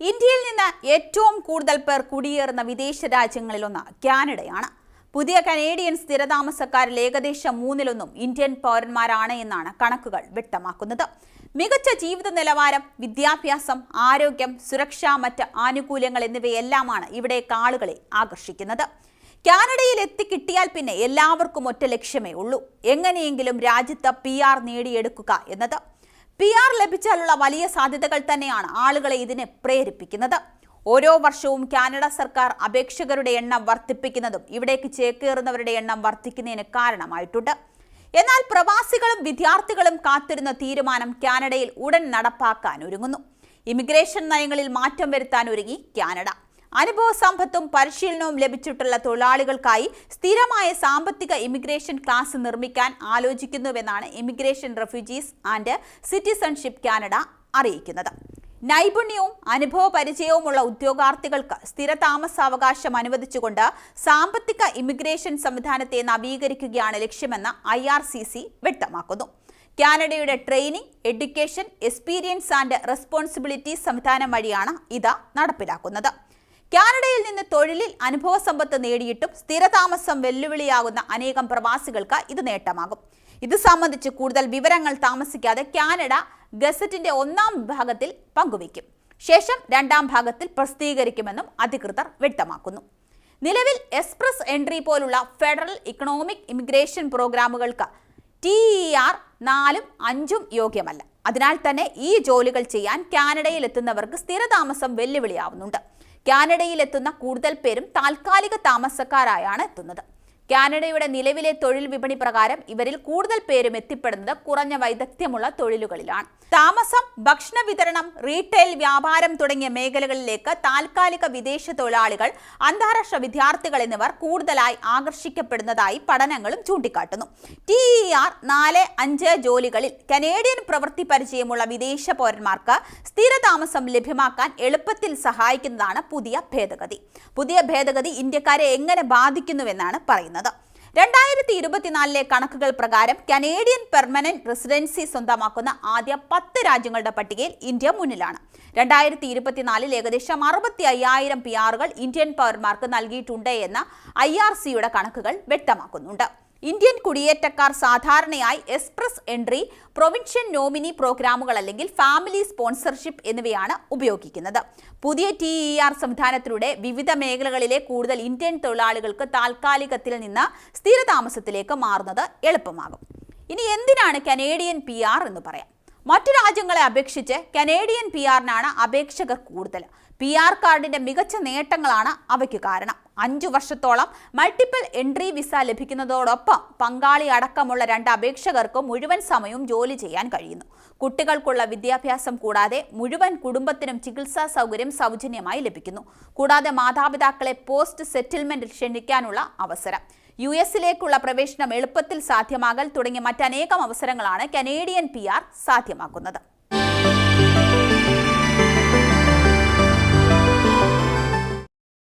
ഇന്ത്യയിൽ നിന്ന് ഏറ്റവും കൂടുതൽ പേർ കുടിയേറുന്ന വിദേശ രാജ്യങ്ങളിലൊന്ന് കാനഡയാണ്. പുതിയ കനേഡിയൻ സ്ഥിരതാമസക്കാരിൽ ഏകദേശം മൂന്നിലൊന്നും ഇന്ത്യൻ പൗരന്മാരാണ് എന്നാണ് കണക്കുകൾ വ്യക്തമാക്കുന്നത്. മികച്ച ജീവിത നിലവാരം വിദ്യാഭ്യാസം ആരോഗ്യം സുരക്ഷ മറ്റ് ആനുകൂല്യങ്ങൾ എന്നിവയെല്ലാമാണ് ഇവിടെ കാളുകളെ ആകർഷിക്കുന്നത്. കാനഡയിൽ എത്തിക്കിട്ടിയാൽ പിന്നെ എല്ലാവർക്കും ഒറ്റ ലക്ഷ്യമേ ഉള്ളൂ. എങ്ങനെയെങ്കിലും രാജ്യത്ത് പി ആർ നേടിയെടുക്കുക എന്നത്. പി ആർ ലഭിച്ചാലുള്ള വലിയ സാധ്യതകൾ തന്നെയാണ് ആളുകളെ ഇതിനെ പ്രേരിപ്പിക്കുന്നത്. ഓരോ വർഷവും കാനഡ സർക്കാർ അപേക്ഷകരുടെ എണ്ണം വർദ്ധിപ്പിക്കുന്നതും ഇവിടേക്ക് ചേക്കേറുന്നവരുടെ എണ്ണം വർദ്ധിക്കുന്നതിന് കാരണമായിട്ടുണ്ട്. എന്നാൽ പ്രവാസികളും വിദ്യാർത്ഥികളും കാത്തിരുന്ന തീരുമാനം കാനഡയിൽ ഉടൻ നടപ്പാക്കാൻ ഒരുങ്ങുന്നു. ഇമിഗ്രേഷൻ നയങ്ങളിൽ മാറ്റം വരുത്താൻ ഒരുങ്ങി കാനഡ. അനുഭവ സമ്പത്തും പരിശീലനവും ലഭിച്ചിട്ടുള്ള തൊഴിലാളികൾക്കായി സ്ഥിരമായ സാമ്പത്തിക ഇമിഗ്രേഷൻ ക്ലാസ് നിർമ്മിക്കാൻ ആലോചിക്കുന്നുവെന്നാണ് immigration refugees and citizenship Canada അറിയിക്കുന്നത്. നൈപുണ്യവും അനുഭവ പരിചയവുമുള്ള ഉദ്യോഗാർത്ഥികൾക്ക് സ്ഥിര താമസാവകാശം അനുവദിച്ചുകൊണ്ട് സാമ്പത്തിക ഇമിഗ്രേഷൻ സംവിധാനത്തെ നവീകരിക്കുകയാണ് ലക്ഷ്യമെന്ന് ഐ ആർ സി സി വ്യക്തമാക്കുന്നു. കാനഡയുടെ training education experience and responsibility സംവിധാനം വഴിയാണ് ഇത് നടപ്പിലാക്കുന്നത്. കാനഡയിൽ നിന്ന് തൊഴിലിൽ അനുഭവ സമ്പത്ത് നേടിയിട്ടും സ്ഥിരതാമസം വെല്ലുവിളിയാകുന്ന അനേകം പ്രവാസികൾക്ക് ഇത് നേട്ടമാകും. ഇത് സംബന്ധിച്ച് കൂടുതൽ വിവരങ്ങൾ താമസിക്കാതെ കാനഡ ഗസറ്റിന്റെ ഒന്നാം ഭാഗത്തിൽ പങ്കുവയ്ക്കും. ശേഷം രണ്ടാം ഭാഗത്തിൽ പ്രസിദ്ധീകരിക്കുമെന്നും അധികൃതർ വ്യക്തമാക്കുന്നു. നിലവിൽ എക്സ്പ്രസ് എൻട്രി പോലുള്ള ഫെഡറൽ ഇക്കണോമിക് ഇമിഗ്രേഷൻ പ്രോഗ്രാമുകൾക്ക് ടി ഇ ആർ നാലും അഞ്ചും യോഗ്യമല്ല. അതിനാൽ തന്നെ ഈ ജോലികൾ ചെയ്യാൻ കാനഡയിൽ എത്തുന്നവർക്ക് സ്ഥിരതാമസം വെല്ലുവിളിയാവുന്നുണ്ട്. കാനഡയിൽ എത്തുന്ന കൂടുതൽ പേരും താൽക്കാലിക താമസക്കാരായാണ് എത്തുന്നത്. കാനഡയുടെ നിലവിലെ തൊഴിൽ വിപണി പ്രകാരം ഇവരിൽ കൂടുതൽ പേരും എത്തിപ്പെടുന്നത് കുറഞ്ഞ വൈദഗ്ധ്യമുള്ള തൊഴിലുകളിലാണ്. താമസം ഭക്ഷണ വിതരണം റീറ്റെയിൽ വ്യാപാരം തുടങ്ങിയ മേഖലകളിലേക്ക് താൽക്കാലിക വിദേശ തൊഴിലാളികൾ അന്താരാഷ്ട്ര വിദ്യാർത്ഥികൾ എന്നിവർ കൂടുതലായി ആകർഷിക്കപ്പെടുന്നതായി പഠനങ്ങളും ചൂണ്ടിക്കാട്ടുന്നു. ടി ഇ ആർ നാല് അഞ്ച് ജോലികളിൽ കനേഡിയൻ പ്രവൃത്തി പരിചയമുള്ള വിദേശ പൗരന്മാർക്ക് സ്ഥിരതാമസം ലഭ്യമാക്കാൻ എളുപ്പത്തിൽ സഹായിക്കുന്നതാണ് പുതിയ ഭേദഗതി. പുതിയ ഭേദഗതി ഇന്ത്യക്കാരെ എങ്ങനെ ബാധിക്കുന്നുവെന്നാണ് പറയുന്നത്. രണ്ടായിരത്തി ഇരുപത്തിനാലിലെ കണക്കുകൾ പ്രകാരം കനേഡിയൻ പെർമനന്റ് റെസിഡൻസി സ്വന്തമാക്കുന്ന ആദ്യ പത്ത് രാജ്യങ്ങളുടെ പട്ടികയിൽ ഇന്ത്യ മുന്നിലാണ്. രണ്ടായിരത്തി ഇരുപത്തിനാലിൽ ഏകദേശം അറുപത്തി അയ്യായിരം പി ആറുകൾ ഇന്ത്യൻ പൗരന്മാർക്ക് നൽകിയിട്ടുണ്ട് എന്ന് ഐ ആർ സിയുടെ കണക്കുകൾ വ്യക്തമാക്കുന്നുണ്ട്. ഇന്ത്യൻ കുടിയേറ്റക്കാർ സാധാരണയായി എക്സ്പ്രസ് എൻട്രി പ്രൊവിൻഷ്യൻ നോമിനി പ്രോഗ്രാമുകൾ അല്ലെങ്കിൽ ഫാമിലി സ്പോൺസർഷിപ്പ് എന്നിവയാണ് ഉപയോഗിക്കുന്നത്. പുതിയ ടി ഇ ആർ സംവിധാനത്തിലൂടെ വിവിധ മേഖലകളിലെ കൂടുതൽ ഇന്ത്യൻ തൊഴിലാളികൾക്ക് താൽക്കാലികത്തിൽ നിന്ന് സ്ഥിരതാമസത്തിലേക്ക് മാറുന്നത് എളുപ്പമാകും. ഇനി എന്തിനാണ് കനേഡിയൻ പി എന്ന് പറയാം? മറ്റു രാജ്യങ്ങളെ അപേക്ഷിച്ച് കനേഡിയൻ പി ആറിനാണ് അപേക്ഷകർ കൂടുതൽ. പി ആർ കാർഡിന്റെ മികച്ച നേട്ടങ്ങളാണ് അവയ്ക്ക് കാരണം. അഞ്ചു വർഷത്തോളം മൾട്ടിപ്പിൾ എൻട്രി വിസ ലഭിക്കുന്നതോടൊപ്പം പങ്കാളി അടക്കമുള്ള രണ്ട് അപേക്ഷകർക്കും മുഴുവൻ സമയവും ജോലി ചെയ്യാൻ കഴിയുന്നു. കുട്ടികൾക്കുള്ള വിദ്യാഭ്യാസം കൂടാതെ മുഴുവൻ കുടുംബത്തിനും ചികിത്സാ സൗകര്യം സൗജന്യമായി ലഭിക്കുന്നു. കൂടാതെ മാതാപിതാക്കളെ പോസ്റ്റ് സെറ്റിൽമെന്റ് ക്ഷണിക്കാനുള്ള അവസരം. യു എസിലേക്കുള്ള പ്രവേശനം എളുപ്പത്തിൽ സാധ്യമാകൽ തുടങ്ങിയ മറ്റനേകം അവസരങ്ങളാണ് കനേഡിയൻ പി സാധ്യമാക്കുന്നത്.